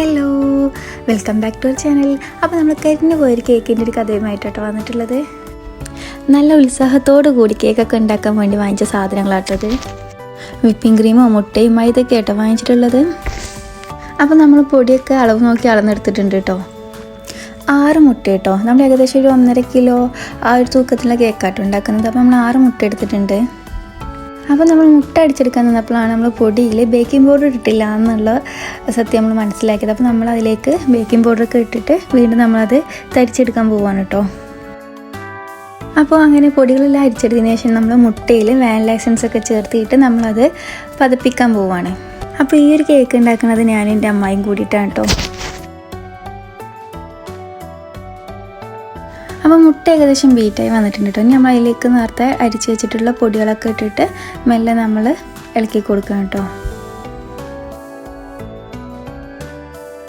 Hello welcome back to our channel. അപ്പോൾ നമ്മൾ കരിഞ്ഞു പോയൊരു കേക്കിന്റെ ഒരു കഥയുമായിട്ടോ വന്നിട്ടുള്ളത്. നല്ല ഉത്സാഹത്തോടു കൂടി കേക്കൊക്കെ ഉണ്ടാക്കാൻ വേണ്ടി വാങ്ങിച്ച സാധനങ്ങളാട്ടത്. വിപ്പിംഗ് ക്രീമോ മുട്ടയും ഇതൊക്കെ കേട്ടോ വാങ്ങിച്ചിട്ടുള്ളത്. അപ്പോൾ നമ്മൾ പൊടിയൊക്കെ അളവ് നോക്കി അളന്നെടുത്തിട്ടുണ്ട് കേട്ടോ. ആറ് മുട്ട കേട്ടോ. നമ്മൾ ഏകദേശം ഒരു ഒന്നര കിലോ ആ ഒരു തൂക്കത്തിലുള്ള കേക്കാട്ടോ ഉണ്ടാക്കുന്നത്. അപ്പോൾ നമ്മൾ ആറ് മുട്ട എടുത്തിട്ടുണ്ട്. അപ്പോൾ നമ്മൾ മുട്ട അടിച്ചെടുക്കാൻ നിന്നപ്പോഴാണ് നമ്മൾ പൊടിയിൽ ബേക്കിംഗ് പൗഡർ ഇട്ടിട്ടില്ല എന്നുള്ള സത്യം നമ്മൾ മനസ്സിലാക്കിയത്. അപ്പോൾ നമ്മൾ അതിലേക്ക് ബേക്കിംഗ് പൗഡർ ഒക്കെ ഇട്ടിട്ട് വീണ്ടും നമ്മളത് തരിച്ചെടുക്കാൻ പോവാണ് കേട്ടോ അപ്പോൾ അങ്ങനെ പൊടികളെല്ലാം അരിച്ചെടുത്തതിന് ശേഷം നമ്മൾ മുട്ടയിൽ വാനില എസൻസ് ഒക്കെ ചേർത്തിട്ട് നമ്മളത് പതപ്പിക്കാൻ പോവാണ്. അപ്പോൾ ഈ ഒരു കേക്ക് ഉണ്ടാക്കുന്നത് ഞാനും എന്റെ അമ്മായും കൂടിയിട്ടാണ് കേട്ടോ അപ്പോൾ മുട്ട ഏകദേശം ബീറ്റായി വന്നിട്ടുണ്ട് കേട്ടോ ഇനി നമ്മൾ അതിലേക്ക് നേരത്തെ അരിച്ച് വെച്ചിട്ടുള്ള പൊടികളൊക്കെ ഇട്ടിട്ട് മെല്ലെ നമ്മൾ ഇളക്കി കൊടുക്കണം കേട്ടോ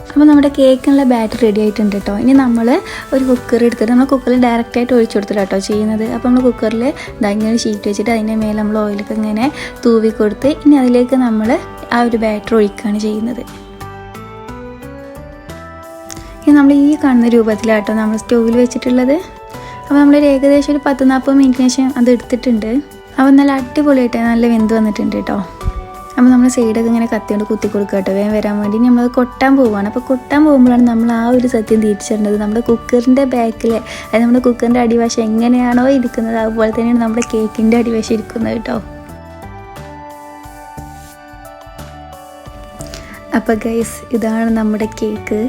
അപ്പോൾ നമ്മുടെ കേക്കിനുള്ള ബാറ്റർ റെഡി ആയിട്ടുണ്ട് കേട്ടോ ഇനി നമ്മൾ ഒരു കുക്കർ എടുത്തിട്ട് നമ്മൾ കുക്കറിൽ ഡയറക്റ്റായിട്ട് ഒഴിച്ചു കൊടുത്തില്ല കേട്ടോ ചെയ്യുന്നത്. അപ്പോൾ നമ്മൾ കുക്കറിൽ ഇങ്ങനെ ഷീറ്റ് വെച്ചിട്ട് അതിന്റെ മേലെ നമ്മൾ ഓയിലൊക്കെ ഇങ്ങനെ തൂവി കൊടുത്ത് ഇനി അതിലേക്ക് നമ്മൾ ആ ഒരു ബാറ്റർ ഒഴിക്കുകയാണ് ചെയ്യുന്നത്. ഇനി നമ്മൾ ഈ കാണുന്ന രൂപത്തിലാട്ടോ നമ്മൾ സ്റ്റോവിൽ വെച്ചിട്ടുള്ളത്. അപ്പോൾ നമ്മളൊരു ഏകദേശം ഒരു പത്ത് നാൽപ്പത് മിനിറ്റിന് ശേഷം അത് എടുത്തിട്ടുണ്ട്. അപ്പോൾ നല്ല അടിപൊളിയായിട്ട് നല്ല വെന്ത് വന്നിട്ടുണ്ട് കേട്ടോ. അപ്പോൾ നമ്മൾ സൈഡൊക്കെ ഇങ്ങനെ കത്തിയോണ്ട് കുത്തി കൊടുക്കുക കേട്ടോ. വേഗം വരാൻ വേണ്ടി നമ്മൾ കൊട്ടാൻ പോവുകയാണ്. അപ്പോൾ കൊട്ടാൻ പോകുമ്പോഴാണ് നമ്മൾ ആ ഒരു സത്യം തിരിച്ചറിഞ്ഞത്. നമ്മുടെ കുക്കറിന്റെ ബാക്കിൽ അതായത് നമ്മുടെ കുക്കറിന്റെ അടിവശം എങ്ങനെയാണോ ഇരിക്കുന്നത് അതുപോലെ തന്നെയാണ് നമ്മുടെ കേക്കിന്റെ അടിവശം ഇരിക്കുന്നത് കേട്ടോ. അപ്പോൾ ഗൈസ് ഇതാണ് നമ്മുടെ കേക്ക്.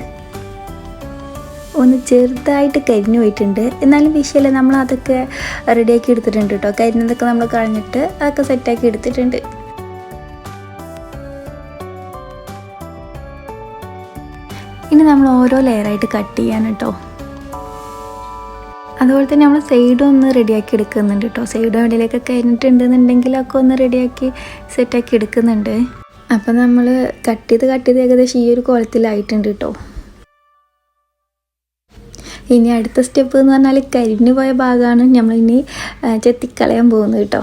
ഒന്ന് ചെറുതായിട്ട് കരിഞ്ഞു പോയിട്ടുണ്ട്. എന്നാലും വിഷയമല്ല നമ്മൾ അതൊക്കെ റെഡിയാക്കി എടുത്തിട്ടുണ്ട് കേട്ടോ കരിഞ്ഞതൊക്കെ നമ്മൾ കളഞ്ഞിട്ട് അതൊക്കെ സെറ്റാക്കി എടുത്തിട്ടുണ്ട്. ഇനി നമ്മൾ ഓരോ ലെയറായിട്ട് കട്ട് ചെയ്യാൻ കേട്ടോ അതുപോലെ തന്നെ നമ്മൾ സൈഡും ഒന്ന് റെഡിയാക്കി എടുക്കുന്നുണ്ട് കേട്ടോ സൈഡും എവിടെയൊക്കെ കഴിഞ്ഞിട്ടുണ്ടെന്നുണ്ടെങ്കിലൊക്കെ ഒന്ന് റെഡിയാക്കി സെറ്റാക്കി എടുക്കുന്നുണ്ട്. അപ്പം നമ്മൾ കട്ട് ചെയ്ത് കട്ട് ചെയ്ത് ഏകദേശം ഈ ഒരു കോലത്തിലായിട്ടുണ്ട് കേട്ടോ ഇനി അടുത്ത സ്റ്റെപ്പ് എന്ന് പറഞ്ഞാൽ കരിഞ്ഞു പോയ ഭാഗമാണ് നമ്മളിനി ചെത്തിക്കളയാൻ പോകുന്നത് കേട്ടോ.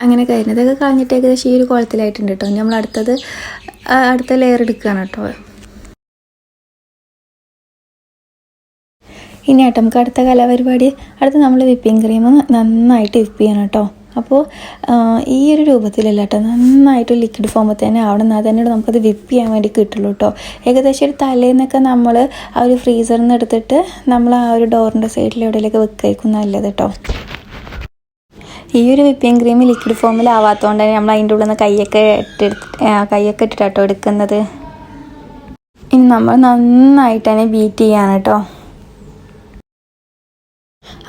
അങ്ങനെ കരിഞ്ഞതൊക്കെ കളഞ്ഞിട്ട് ഏകദേശം ഈ ഒരു കുളത്തിലായിട്ടുണ്ട് കേട്ടോ. നമ്മൾ അടുത്തത് അടുത്ത ലെയർ എടുക്കുകയാണ് കേട്ടോ. ഇനി ആട്ടോ നമുക്ക് അടുത്ത കലാപരിപാടി. അടുത്ത് നമ്മൾ വിപ്പിംഗ് ക്രീം നന്നായിട്ട് വിപ്പ് ചെയ്യണം കേട്ടോ. അപ്പോൾ ഈ ഒരു രൂപത്തിലല്ല കേട്ടോ നന്നായിട്ട് ലിക്വിഡ് ഫോമിൽ തന്നെ അവിടെ നിന്ന് തന്നെ നമുക്കത് വിപ്പ് ചെയ്യാൻ വേണ്ടി കിട്ടുള്ളൂ കേട്ടോ ഏകദേശം ഒരു തലേന്നൊക്കെ നമ്മൾ ആ ഒരു ഫ്രീസറിൽ നിന്ന് എടുത്തിട്ട് നമ്മൾ ആ ഒരു ഡോറിന്റെ സൈഡിൽ എവിടെയൊക്കെ വെക്കായിരിക്കും നല്ലത് കേട്ടോ ഈ ഒരു വിപ്പിംഗ് ക്രീം ലിക്വിഡ് ഫോമിൽ ആവാത്തതുകൊണ്ട് തന്നെ നമ്മൾ അതിന്റെ ഉള്ളിൽ നിന്ന് കൈയൊക്കെ ഇട്ടെടുത്ത് കൈയൊക്കെ ഇട്ടിട്ടാട്ടോ എടുക്കുന്നത്. ഇനി നമ്മൾ നന്നായിട്ട് തന്നെ ബീറ്റ് ചെയ്യാണ് കേട്ടോ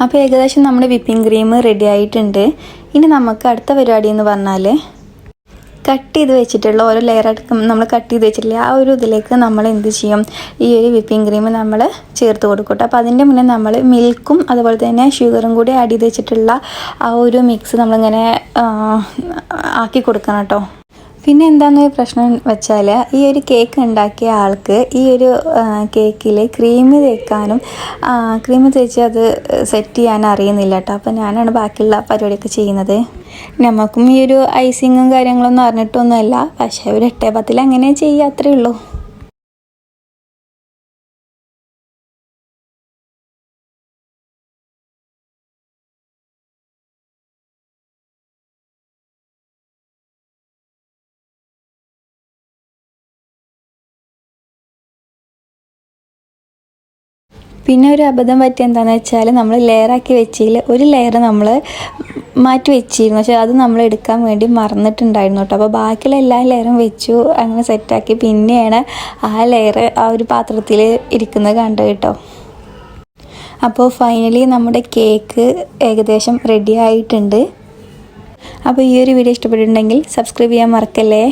അപ്പോൾ ഏകദേശം നമ്മുടെ വിപ്പിംഗ് ക്രീം റെഡി ആയിട്ടുണ്ട്. ഇനി നമുക്ക് അടുത്ത പരിപാടി എന്ന് പറഞ്ഞാൽ കട്ട് ചെയ്ത് വെച്ചിട്ടുള്ള ഓരോ അടക്കം നമ്മൾ കട്ട് ചെയ്ത് വെച്ചിട്ടില്ല ആ ഒരു ഇതിലേക്ക് നമ്മൾ എന്ത് ചെയ്യും? ഈ ഒരു വിപ്പിംഗ് ക്രീം നമ്മൾ ചേർത്ത് കൊടുക്കട്ടെ അപ്പോൾ അതിന്റെ മുന്നേ നമ്മൾ മിൽക്കും അതുപോലെ തന്നെ ഷുഗറും കൂടി ആഡ് ചെയ്ത് വെച്ചിട്ടുള്ള ആ ഒരു മിക്സ് നമ്മളിങ്ങനെ ആക്കി കൊടുക്കണം കേട്ടോ. പിന്നെ എന്താണെന്ന് പ്രശ്നം വെച്ചാൽ ഈ ഒരു കേക്ക് ഉണ്ടാക്കിയ ആൾക്ക് ഈ ഒരു കേക്കിൽ ക്രീം തേക്കാനും ക്രീം തേച്ച് അത് സെറ്റ് ചെയ്യാൻ അറിയുന്നില്ല കേട്ടോ അപ്പോൾ ഞാനാണ് ബാക്കിയുള്ള പരിപാടിയൊക്കെ ചെയ്യുന്നത്. നമുക്കും ഈ ഒരു ഐസിങ്ങും കാര്യങ്ങളൊന്നും അറിഞ്ഞിട്ടൊന്നുമല്ല. പക്ഷേ ഒരു എട്ടേ പത്തിൽ അങ്ങനെ ചെയ്യുക അത്രേ ഉള്ളൂ. പിന്നെ ഒരു അബദ്ധം പറ്റിയ എന്താണെന്ന് വെച്ചാൽ നമ്മൾ ലെയറാക്കി വെച്ചതിൽ ഒരു ലെയർ നമ്മൾ മാറ്റി വെച്ചിരുന്നു. പക്ഷേ അത് നമ്മൾ എടുക്കാൻ വേണ്ടി മറന്നിട്ടുണ്ടായിരുന്നു കേട്ടോ അപ്പോൾ ബാക്കിയുള്ള എല്ലാ ലെയറും വെച്ചു അങ്ങനെ സെറ്റാക്കി പിന്നെയാണ് ആ ലെയർ ആ ഒരു പാത്രത്തിൽ ഇരിക്കുന്നത് കണ്ടത് കേട്ടോ അപ്പോൾ ഫൈനലി നമ്മുടെ കേക്ക് ഏകദേശം റെഡി ആയിട്ടുണ്ട്. അപ്പോൾ ഈ ഒരു വീഡിയോ ഇഷ്ടപ്പെട്ടിട്ടുണ്ടെങ്കിൽ സബ്സ്ക്രൈബ് ചെയ്യാൻ മറക്കല്ലേ?